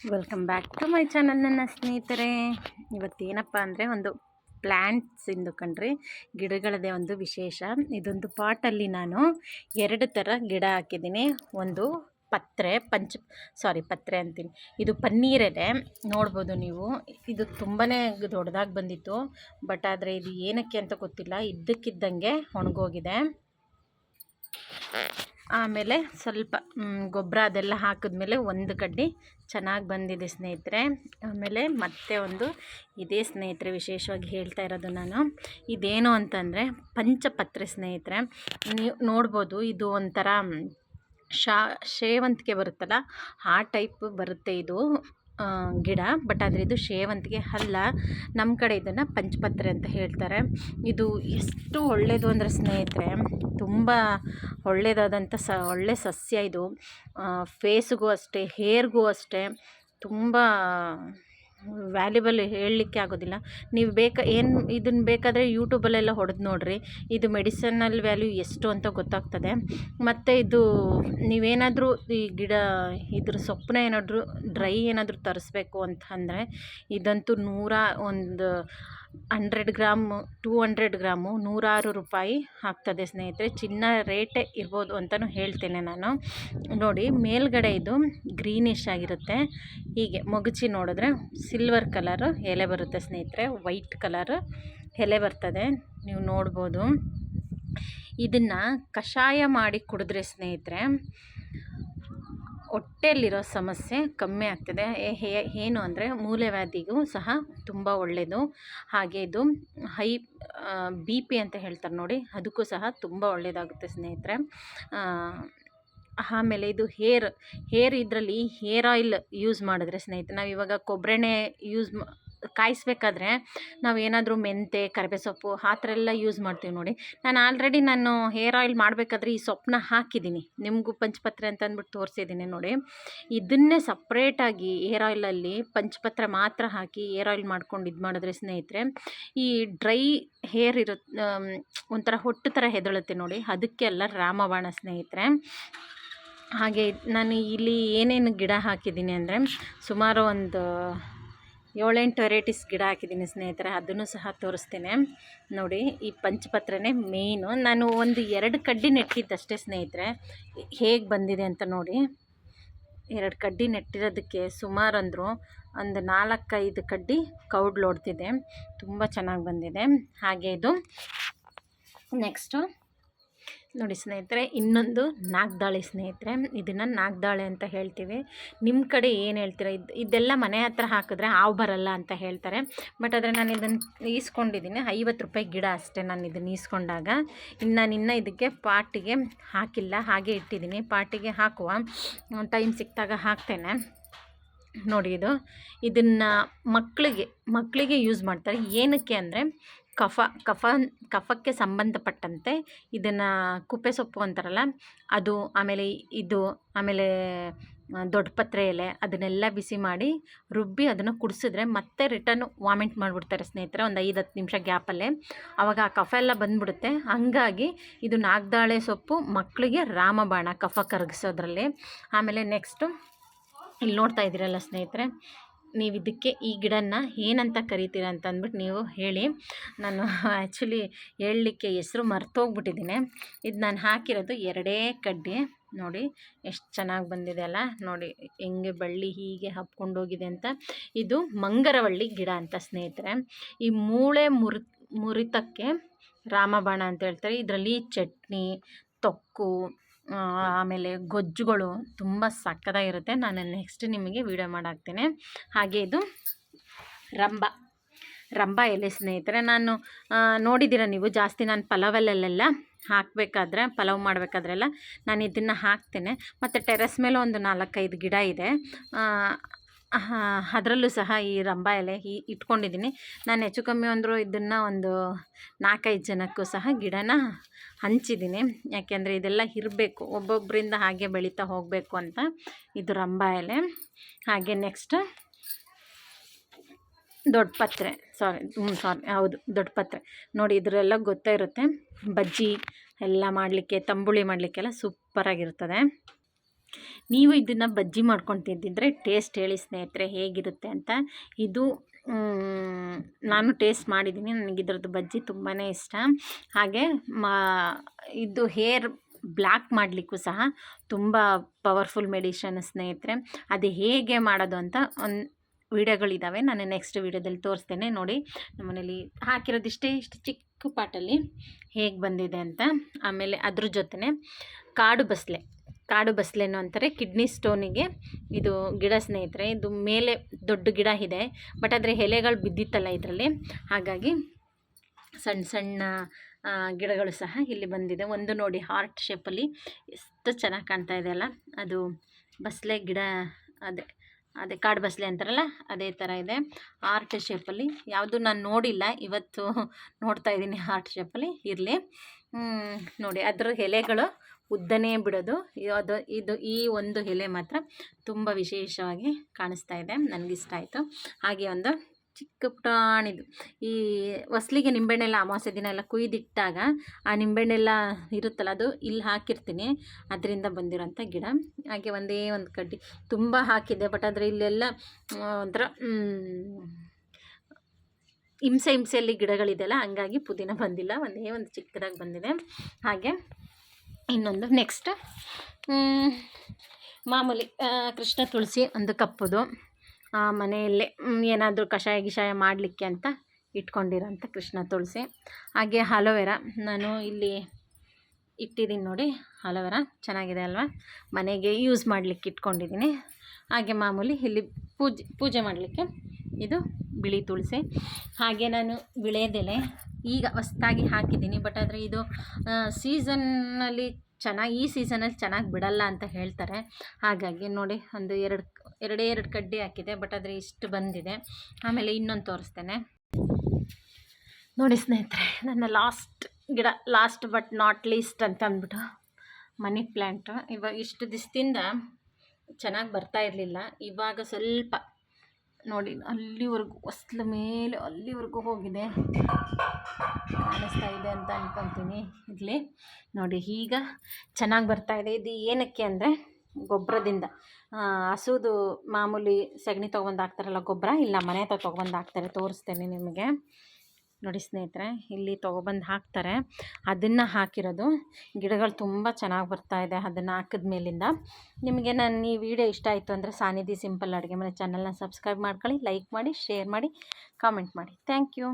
Welcome back to my channel ನನ್ನ ಸ್ನೇಹಿತರೆ. ಇವತ್ತೇನಪ್ಪ ಅಂದರೆ ಒಂದು ಪ್ಲ್ಯಾಂಟ್ಸಿಂದು ಕಂಡ್ರಿ ಗಿಡಗಳದೇ ಒಂದು ವಿಶೇಷ. ಇದೊಂದು ಪಾಟಲ್ಲಿ ನಾನು ಎರಡು ಥರ ಗಿಡ ಹಾಕಿದ್ದೀನಿ. ಒಂದು ಪತ್ರೆ, ಪಂಚ ಸಾರಿ ಪತ್ರೆ ಅಂತೀನಿ. ಇದು ಪನ್ನೀರೆಲೆ, ನೋಡ್ಬೋದು ನೀವು. ಇದು ತುಂಬಾ ದೊಡ್ಡದಾಗಿ ಬಂದಿತ್ತು, ಬಟ್ ಆದರೆ ಇದು ಏನಕ್ಕೆ ಅಂತ ಗೊತ್ತಿಲ್ಲ. ಇದ್ದಕ್ಕಿದ್ದಂಗೆ ಒಣಗೋಗಿದೆ. ಆಮೇಲೆ ಸ್ವಲ್ಪ ಗೊಬ್ಬರ ಅದೆಲ್ಲ ಹಾಕಿದ್ಮೇಲೆ ಒಂದು ಕಡ್ಡಿ ಚೆನ್ನಾಗಿ ಬಂದಿದೆ ಸ್ನೇಹಿತರೆ. ಆಮೇಲೆ ಮತ್ತೆ ಒಂದು ಇದೇ ಸ್ನೇಹಿತರೆ ವಿಶೇಷವಾಗಿ ಹೇಳ್ತಾ ಇರೋದು ನಾನು. ಇದೇನು ಅಂತಂದರೆ ಪಂಚಪತ್ರೆ ಸ್ನೇಹಿತರೆ. ನೀವು ನೋಡ್ಬೋದು ಇದು ಒಂಥರ ಶಾ ಸೇವಂತಿಗೆ ಬರುತ್ತಲ್ಲ, ಆ ಟೈಪ್ ಬರುತ್ತೆ ಇದು. ಗಿಡ, ಬಟ್ ಆದರೆ ಇದು ಸೇವಂತಿಗೆ ಅಲ್ಲ. ನಮ್ಮ ಕಡೆ ಇದನ್ನು ಪಂಚಪತ್ರೆ ಅಂತ ಹೇಳ್ತಾರೆ. ಇದು ಎಷ್ಟು ಒಳ್ಳೆಯದು ಅಂದರೆ ಸ್ನೇಹಿತರೆ, ತುಂಬ ಒಳ್ಳೆಯದಾದಂಥ ಸ, ಒಳ್ಳೆ ಸಸ್ಯ ಇದು. ಫೇಸ್ಗೂ ಅಷ್ಟೇ, ಹೇರ್ಗೂ ಅಷ್ಟೇ, ತುಂಬ ವ್ಯಾಲ್ಯುಬಲ್ ಹೇಳಲಿಕ್ಕೆ ಆಗೋದಿಲ್ಲ. ನೀವು ಬೇಕಾ, ಏನು ಇದನ್ನು ಬೇಕಾದರೆ ಯೂಟ್ಯೂಬಲ್ಲೆಲ್ಲ ಹೊಡೆದು ನೋಡಿರಿ. ಇದು ಮೆಡಿಸನಲ್ ವ್ಯಾಲ್ಯೂ ಎಷ್ಟು ಅಂತ ಗೊತ್ತಾಗ್ತದೆ. ಮತ್ತು ಇದು ನೀವೇನಾದರೂ ಈ ಗಿಡ, ಇದ್ರ ಸೊಪ್ಪನ್ನ ಏನಾದರೂ ಡ್ರೈ ಏನಾದರೂ ತರಿಸ್ಬೇಕು ಅಂತ ಅಂದರೆ ಇದಂತೂ ನೂರ ಒಂದು hundred gram, two hundred gram ನೂರಾರು ರೂಪಾಯಿ ಆಗ್ತದೆ ಸ್ನೇಹಿತರೆ. ಚಿನ್ನ ರೇಟೇ ಇರ್ಬೋದು ಅಂತಲೂ ಹೇಳ್ತೇನೆ ನಾನು. ನೋಡಿ, ಮೇಲ್ಗಡೆ ಇದು ಗ್ರೀನಿಶ್ ಆಗಿರುತ್ತೆ. ಹೀಗೆ ಮಗುಚಿ ನೋಡಿದ್ರೆ ಸಿಲ್ವರ್ ಕಲರು ಎಲೆ ಬರುತ್ತೆ ಸ್ನೇಹಿತರೆ. ವೈಟ್ ಕಲರ್ ಎಲೆ ಬರ್ತದೆ. ನೀವು ನೋಡ್ಬೋದು. ಇದನ್ನು ಕಷಾಯ ಮಾಡಿ ಕುಡಿದ್ರೆ ಸ್ನೇಹಿತರೆ ಹೊಟ್ಟೆಯಲ್ಲಿರೋ ಸಮಸ್ಯೆ ಕಮ್ಮಿ ಆಗ್ತದೆ. ಏನು ಅಂದರೆ ಮೂಲವ್ಯಾಧಿಗೂ ಸಹ ತುಂಬ ಒಳ್ಳೆಯದು ಹಾಗೆ ಇದು ಹೈ ಬಿ ಪಿ ಅಂತ ಹೇಳ್ತಾರೆ ನೋಡಿ, ಅದಕ್ಕೂ ಸಹ ತುಂಬ ಒಳ್ಳೆಯದಾಗುತ್ತೆ ಸ್ನೇಹಿತರೆ. ಆಮೇಲೆ ಇದು ಹೇರ್ ಹೇರ್ ಇದರಲ್ಲಿ ಹೇರ್ ಆಯಿಲ್ ಯೂಸ್ ಮಾಡಿದ್ರೆ ಸ್ನೇಹಿತರೆ ನಾವು ಇವಾಗ ಕೊಬ್ಬರೆಣ್ಣೆ ಯೂಸ್ ಕಾಯಿಸ್ಬೇಕಾದ್ರೆ ನಾವು ಏನಾದರೂ ಮೆಂತೆ ಕರಿಬೇ ಸೊಪ್ಪು ಆ ಥರ ಎಲ್ಲ ಯೂಸ್ ಮಾಡ್ತೀವಿ ನೋಡಿ. ನಾನು ಆಲ್ರೆಡಿ ನಾನು ಹೇರ್ ಆಯಿಲ್ ಮಾಡಬೇಕಾದ್ರೆ ಈ ಸೊಪ್ಪನ್ನ ಹಾಕಿದ್ದೀನಿ. ನಿಮಗೂ ಪಂಚಪತ್ರೆ ಅಂತ ಅಂದ್ಬಿಟ್ಟು ತೋರಿಸಿದ್ದೀನಿ ನೋಡಿ. ಇದನ್ನೇ ಸಪ್ರೇಟಾಗಿ ಹೇರ್ ಆಯಿಲಲ್ಲಿ ಪಂಚಪತ್ರೆ ಮಾತ್ರ ಹಾಕಿ ಹೇರ್ ಆಯಿಲ್ ಮಾಡ್ಕೊಂಡು ಇದು ಮಾಡಿದ್ರೆ ಸ್ನೇಹಿತರೆ, ಈ ಡ್ರೈ ಹೇರ್ ಇರುತ್ತೆ ಒಂಥರ ಹೊಟ್ಟು ಥರ ಹೆದಳುತ್ತೆ ನೋಡಿ. ಅದಕ್ಕೆಲ್ಲ ರಾಮಬಾಣ ಸ್ನೇಹಿತರೆ. ಹಾಗೆ ನಾನು ಇಲ್ಲಿ ಏನೇನು ಗಿಡ ಹಾಕಿದ್ದೀನಿ ಅಂದರೆ ಸುಮಾರು ಒಂದು ಏಳೆಂಟು ವೆರೈಟೀಸ್ ಗಿಡ ಹಾಕಿದ್ದೀನಿ ಸ್ನೇಹಿತರೆ, ಅದನ್ನು ಸಹ ತೋರಿಸ್ತೇನೆ. ನೋಡಿ, ಈ ಪಂಚಪತ್ರನೇ ಮೇಯ್ನು. ನಾನು ಒಂದು ಎರಡು ಕಡ್ಡಿ ನೆಟ್ಟಿದ್ದಷ್ಟೇ ಸ್ನೇಹಿತರೆ. ಹೇಗೆ ಬಂದಿದೆ ಅಂತ ನೋಡಿ. ಎರಡು ಕಡ್ಡಿ ನೆಟ್ಟಿರೋದಕ್ಕೆ ಸುಮಾರು ಅಂದರು ಒಂದು ನಾಲ್ಕೈದು ಕಡ್ಡಿ ಕೌಡ್ಲೋಡ್ತಿದೆ ತುಂಬ ಚೆನ್ನಾಗಿ ಬಂದಿದೆ. ಹಾಗೆ ಇದು. ನೆಕ್ಸ್ಟು ನೋಡಿ ಸ್ನೇಹಿತರೆ, ಇನ್ನೊಂದು ನಾಗ್ದಾಳಿ ಸ್ನೇಹಿತರೆ. ಇದನ್ನು ನಾಗ್ದಾಳೆ ಅಂತ ಹೇಳ್ತೀವಿ. ನಿಮ್ಮ ಕಡೆ ಏನು ಹೇಳ್ತೀರ? ಇದು, ಇದೆಲ್ಲ ಮನೆ ಹತ್ರ ಹಾಕಿದ್ರೆ ಹಾವು ಬರಲ್ಲ ಅಂತ ಹೇಳ್ತಾರೆ. ಬಟ್ ಆದರೆ ನಾನು ಇದನ್ನು ಈಸ್ಕೊಂಡಿದ್ದೀನಿ ಐವತ್ತು ರೂಪಾಯಿ ಗಿಡ ಅಷ್ಟೇ ನಾನು ಇದನ್ನು ಈಸ್ಕೊಂಡಾಗ. ಇನ್ನು ನಾನು ಇನ್ನೂ ಇದಕ್ಕೆ ಪಾಟಿಗೆ ಹಾಕಿಲ್ಲ. ಹಾಗೆ ಇಟ್ಟಿದ್ದೀನಿ ಪಾಟಿಗೆ ಹಾಕುವ ಟೈಮ್ ಸಿಕ್ಕಿದಾಗ ಹಾಕ್ತೇನೆ. ನೋಡಿ ಇದು. ಇದನ್ನು ಮಕ್ಕಳಿಗೆ ಮಕ್ಕಳಿಗೆ ಯೂಸ್ ಮಾಡ್ತಾರೆ. ಏನಕ್ಕೆ ಅಂದರೆ ಕಫ ಕಫ ಕಫಕ್ಕೆ ಸಂಬಂಧಪಟ್ಟಂತೆ ಇದನ್ನು ಕುಪ್ಪೆ ಸೊಪ್ಪು ಅಂತಾರಲ್ಲ, ಅದು ಆಮೇಲೆ ಇದು, ಆಮೇಲೆ ದೊಡ್ಡ ಪತ್ರೆ ಎಲೆ ಅದನ್ನೆಲ್ಲ ಬಿಸಿ ಮಾಡಿ ರುಬ್ಬಿ ಅದನ್ನು ಕುಡಿಸಿದ್ರೆ ಮತ್ತೆ ರಿಟರ್ನ್ ವಾಮಿಟ್ ಮಾಡಿಬಿಡ್ತಾರೆ ಸ್ನೇಹಿತರೆ, ಒಂದು ಐದು ಹತ್ತು ನಿಮಿಷ ಗ್ಯಾಪಲ್ಲೇ. ಆವಾಗ ಆ ಕಫ ಎಲ್ಲ ಬಂದ್ಬಿಡುತ್ತೆ. ಹಾಗಾಗಿ ಇದು ನಾಗ್ದಾಳೆ ಸೊಪ್ಪು ಮಕ್ಕಳಿಗೆ ರಾಮಬಾಣ ಕಫ ಕರಗಿಸೋದ್ರಲ್ಲಿ. ಆಮೇಲೆ ನೆಕ್ಸ್ಟು ಇಲ್ಲಿ ನೋಡ್ತಾ ಇದ್ದೀರಲ್ಲ ಸ್ನೇಹಿತರೆ ನೀವು ಇದಕ್ಕೆ ಈ ಗಿಡನ ಏನಂತ ಕರಿತೀರ ಅಂತ ಅಂದ್ಬಿಟ್ಟು ನೀವು ಹೇಳಿ. ನಾನು ಆ್ಯಕ್ಚುಲಿ ಹೇಳಲಿಕ್ಕೆ ಹೆಸರು ಮರ್ತೋಗ್ಬಿಟ್ಟಿದ್ದೀನಿ. ಇದು ನಾನು ಹಾಕಿರೋದು ಎರಡೇ ಕಡ್ಡಿ. ನೋಡಿ, ಎಷ್ಟು ಚೆನ್ನಾಗಿ ಬಂದಿದೆ ಅಲ್ಲ. ನೋಡಿ, ಹೆಂಗೆ ಬಳ್ಳಿ ಹೀಗೆ ಹಬ್ಕೊಂಡೋಗಿದೆ ಅಂತ. ಇದು ಮಂಗರವಳ್ಳಿ ಗಿಡ ಅಂತ ಸ್ನೇಹಿತರೆ. ಈ ಮೂಳೆ ಮುರಿ, ಮುರಿತಕ್ಕೆ ರಾಮಬಾಣ ಅಂತ ಹೇಳ್ತಾರೆ. ಇದರಲ್ಲಿ ಚಟ್ನಿ, ತೊಕ್ಕು ಆಮೇಲೆ ಗೊಜ್ಜುಗಳು ತುಂಬ ಸಕ್ಕತ್ತಾಗಿರುತ್ತೆ. ನಾನು ನೆಕ್ಸ್ಟ್ ನಿಮಗೆ ವೀಡಿಯೋ ಮಾಡಾಕ್ತೇನೆ. ಹಾಗೆ ಇದು ರಂಬ. ರಂಬ ಎಲೆ ಸ್ನೇಹಿತರೆ, ನಾನು ನೋಡಿದ್ದೀರ ನೀವು? ಜಾಸ್ತಿ ನಾನು ಪಲಾವಲ್ಲೆಲ್ಲ ಹಾಕಬೇಕಾದ್ರೆ, ಪಲಾವ್ ಮಾಡಬೇಕಾದ್ರೆಲ್ಲ ನಾನು ಇದನ್ನು ಹಾಕ್ತೇನೆ. ಮತ್ತು ಟೆರೆಸ್ ಮೇಲೆ ಒಂದು ನಾಲ್ಕೈದು ಗಿಡ ಇದೆ. ಅದರಲ್ಲೂ ಸಹ ಈ ರಂಬ ಎಲೆ ಈ ಇಟ್ಕೊಂಡಿದ್ದೀನಿ. ನಾನು ಹೆಚ್ಚು ಕಮ್ಮಿ ಅಂದರೂ ಇದನ್ನು ಒಂದು ನಾಲ್ಕೈದು ಜನಕ್ಕೂ ಸಹ ಗಿಡನ ಹಂಚಿದ್ದೀನಿ. ಯಾಕೆಂದರೆ ಇದೆಲ್ಲ ಇರಬೇಕು ಒಬ್ಬೊಬ್ಬರಿಂದ ಹಾಗೆ ಬೆಳೀತಾ ಹೋಗಬೇಕು ಅಂತ ಇದು ರಂಬ ಎಲೆ. ಹಾಗೆ ನೆಕ್ಸ್ಟ್ ದೊಡ್ಡ ಪತ್ರೆ. ಸಾರಿ ಹ್ಞೂ ಸಾರಿ ಹೌದು, ದೊಡ್ಡ ಪತ್ರೆ. ನೋಡಿ ಇದರೆಲ್ಲ ಗೊತ್ತೇ ಇರುತ್ತೆ. ಬಜ್ಜಿ ಎಲ್ಲ ಮಾಡಲಿಕ್ಕೆ, ತಂಬುಳಿ ಮಾಡಲಿಕ್ಕೆಲ್ಲ ಸೂಪರಾಗಿರ್ತದೆ ನೀವು ಇದನ್ನು ಬಜ್ಜಿ ಮಾಡ್ಕೊಂಡು ತಿಂತಿದ್ರೆ ಟೇಸ್ಟ್ ಹೇಳಿ ಸ್ನೇಹಿತರೆ ಹೇಗಿರುತ್ತೆ ಅಂತ. ಇದು ನಾನು ಟೇಸ್ಟ್ ಮಾಡಿದ್ದೀನಿ ನನಗೆ ಇದ್ರದ್ದು ಬಜ್ಜಿ ತುಂಬಾ ಇಷ್ಟ. ಹಾಗೆ ಮಾ, ಇದು ಹೇರ್ ಬ್ಲ್ಯಾಕ್ ಮಾಡಲಿಕ್ಕೂ ಸಹ ತುಂಬ ಪವರ್ಫುಲ್ ಮೆಡಿಷನ್ ಸ್ನೇಹಿತರೆ. ಅದು ಹೇಗೆ ಮಾಡೋದು ಅಂತ ಒಂದು ವಿಡಿಯೋಗಳಿದ್ದಾವೆ ನಾನು ನೆಕ್ಸ್ಟ್ ವಿಡಿಯೋದಲ್ಲಿ ತೋರಿಸ್ತೇನೆ, ನೋಡಿ ನಮ್ಮನೇಲಿ ಹಾಕಿರೋದಿಷ್ಟೇ, ಇಷ್ಟು ಚಿಕ್ಕ ಪಾಟಲ್ಲಿ ಹೇಗೆ ಬಂದಿದೆ ಅಂತ. ಆಮೇಲೆ ಅದ್ರ ಜೊತೆ ಕಾಡು ಬಸಳೆ ಕಾಡು ಬಸಳೆನೋ ಅಂತಾರೆ, ಕಿಡ್ನಿ ಸ್ಟೋನಿಗೆ ಇದು ಗಿಡ ಸ್ನೇಹಿತರೆ, ಇದು ಮೇಲೆ ದೊಡ್ಡ ಗಿಡ ಇದೆ, ಬಟ್ ಅದರ ಎಲೆಗಳು ಬಿದ್ದಿತ್ತಲ್ಲ ಇದರಲ್ಲಿ. ಹಾಗಾಗಿ ಸಣ್ಣ ಸಣ್ಣ ಗಿಡಗಳು ಸಹ ಇಲ್ಲಿ ಬಂದಿದೆ. ಒಂದು ನೋಡಿ ಹಾರ್ಟ್ ಶೇಪಲ್ಲಿ ಎಷ್ಟು ಚೆನ್ನಾಗಿ ಕಾಣ್ತಾ ಇದೆ ಅಲ್ಲ, ಅದು ಬಸಳೆ ಗಿಡ ಅದೇ. ಅದೇ ಕಾಡು ಬಸಳೆ ಅಂತಾರಲ್ಲ, ಅದೇ ಥರ ಇದೆ. ಆರ್ಟ್ ಶೇಪಲ್ಲಿ, ಯಾವುದು ನಾನು ನೋಡಿಲ್ಲ, ಇವತ್ತು ನೋಡ್ತಾ ಇದ್ದೀನಿ ಆರ್ಟ್ ಶೇಪಲ್ಲಿ, ಇರಲಿ. ನೋಡಿ, ಅದರ ಎಲೆಗಳು ಉದ್ದನೇ ಬಿಡೋದು. ಅದು, ಇದು ಈ ಒಂದು ಎಲೆ ಮಾತ್ರ ತುಂಬ ವಿಶೇಷವಾಗಿ ಕಾಣಿಸ್ತಾ ಇದೆ. ನನಗಿಷ್ಟ ಆಯಿತು. ಹಾಗೆ ಒಂದು ಚಿಕ್ಕ ಪುಟಾಣಿದು. ಈ ಹೊಸ್ಲಿಗೆ ನಿಂಬೆಹಣ್ಣೆಲ್ಲ ಅಮಾವಾಸ್ಯೆ ದಿನ ಎಲ್ಲ ಕುಯ್ದಿಟ್ಟಾಗ ಆ ನಿಂಬೆಹಣ್ಣೆಲ್ಲ ಇರುತ್ತಲ್ಲ ಅದು ಇಲ್ಲಿ ಹಾಕಿರ್ತೀನಿ. ಅದರಿಂದ ಬಂದಿರೋಂಥ ಗಿಡ. ಹಾಗೆ ಒಂದೇ ಒಂದು ಕಡ್ಡಿ ತುಂಬ ಹಾಕಿದ್ದೆ. ಬಟ್ ಆದರೆ ಇಲ್ಲೆಲ್ಲ ಒಂಥರ ಹಿಂಸೆ ಹಿಂಸೆಯಲ್ಲಿ ಗಿಡಗಳಿದೆಯಲ್ಲ ಹಂಗಾಗಿ ಪುದೀನ ಬಂದಿಲ್ಲ. ಒಂದೇ ಒಂದು ಚಿಕ್ಕದಾಗಿ ಬಂದಿದೆ. ಹಾಗೆ ಇನ್ನೊಂದು ನೆಕ್ಸ್ಟ್ ಮಾಮೂಲಿ ಕೃಷ್ಣ ತುಳಸಿ ಒಂದು ಕಪ್ಪುದು. ಮನೆಯಲ್ಲೇ ಏನಾದರೂ ಕಷಾಯ ಗಿಷಾಯ ಮಾಡಲಿಕ್ಕೆ ಅಂತ ಇಟ್ಕೊಂಡಿರೋಂಥ ಕೃಷ್ಣ ತುಳಸಿ. ಹಾಗೆ ಹಲೋವೆರ ನಾನು ಇಲ್ಲಿ ಇಟ್ಟಿದ್ದೀನಿ ನೋಡಿ ಹಲೋವೆರ ಚೆನ್ನಾಗಿದೆ ಅಲ್ವಾ? ಮನೆಗೆ ಯೂಸ್ ಮಾಡಲಿಕ್ಕೆ ಇಟ್ಕೊಂಡಿದ್ದೀನಿ. ಹಾಗೆ ಮಾಮೂಲಿ ಇಲ್ಲಿ ಪೂಜೆ ಪೂಜೆ ಮಾಡಲಿಕ್ಕೆ ಇದು ಬಿಳಿ ತುಳಸಿ. ಹಾಗೆ ನಾನು ವಿಳೆದೆಲೆ ಈಗ ಹೊಸ್ದಾಗಿ ಹಾಕಿದ್ದೀನಿ, ಬಟ್ ಆದರೆ ಇದು ಸೀಸನ್ನಲ್ಲಿ ಚೆನ್ನಾಗಿ, ಈ ಸೀಸನಲ್ಲಿ ಚೆನ್ನಾಗಿ ಬಿಡಲ್ಲ ಅಂತ ಹೇಳ್ತಾರೆ. ಹಾಗಾಗಿ ನೋಡಿ, ಒಂದು ಎರಡು ಎರಡೇ ಎರಡು ಕಡ್ಡಿ ಹಾಕಿದೆ ಬಟ್ ಆದರೆ ಇಷ್ಟು ಬಂದಿದೆ. ಆಮೇಲೆ ಇನ್ನೊಂದು ತೋರಿಸ್ತೇನೆ. ನೋಡಿ ಸ್ನೇಹಿತರೆ, ನನ್ನ ಲಾಸ್ಟ್ ಗಿಡ ಲಾಸ್ಟ್ ಬಟ್ ನಾಟ್ ಲೀಸ್ಟ್ ಅಂತ ಅಂದ್ಬಿಟ್ಟು ಮನಿ ಪ್ಲ್ಯಾಂಟು ಇವಾಗ ಇಷ್ಟು ದಿವಸದಿಂದ ಚೆನ್ನಾಗಿ ಬರ್ತಾ ಇರಲಿಲ್ಲ. ಇವಾಗ ಸ್ವಲ್ಪ ನೋಡಿ, ಅಲ್ಲಿವರೆಗೂ ಹೊಸ್ಲ ಮೇಲೆ ಅಲ್ಲಿವರೆಗೂ ಹೋಗಿದೆ. ಕಾಣಿಸ್ತಾ ಇದೆ ಅಂತ ಅನ್ಕೊತೀನಿ. ಇರಲಿ. ನೋಡಿ, ಈಗ ಚೆನ್ನಾಗಿ ಬರ್ತಾ ಇದೆ. ಇದು ಏನಕ್ಕೆ ಅಂದರೆ ಗೊಬ್ಬರದಿಂದ. ಹಸುದು ಮಾಮೂಲಿ ಸಗಣಿ ತೊಗೊಬಂದು ಹಾಕ್ತಾರಲ್ಲ ಗೊಬ್ಬರ, ಇಲ್ಲ ಮನೆ ಹತ್ರ ತೊಗೊಬಂದು ಹಾಕ್ತಾರೆ, ತೋರಿಸ್ತೇನೆ ನಿಮಗೆ. ನೋಡಿ ಸ್ನೇಹಿತರೆ, ಇಲ್ಲಿ ತೊಗೊಬಂದು ಹಾಕ್ತಾರೆ. ಅದನ್ನು ಹಾಕಿರೋದು, ಗಿಡಗಳು ತುಂಬ ಚೆನ್ನಾಗಿ ಬರ್ತಾ ಇದೆ ಅದನ್ನು ಹಾಕಿದ ಮೇಲಿಂದ. ನಿಮಗೆ ನನ್ನ ಈ ವಿಡಿಯೋ ಇಷ್ಟ ಆಯಿತು ಅಂದರೆ ಸಾನಿಧಿ ಸಿಂಪಲ್ ಅಡುಗೆ ಮನೆ ಚಾನಲ್ನ ಸಬ್ಸ್ಕ್ರೈಬ್ ಮಾಡ್ಕೊಳ್ಳಿ ಲೈಕ್ ಮಾಡಿ ಶೇರ್ ಮಾಡಿ ಕಾಮೆಂಟ್ ಮಾಡಿ. Thank you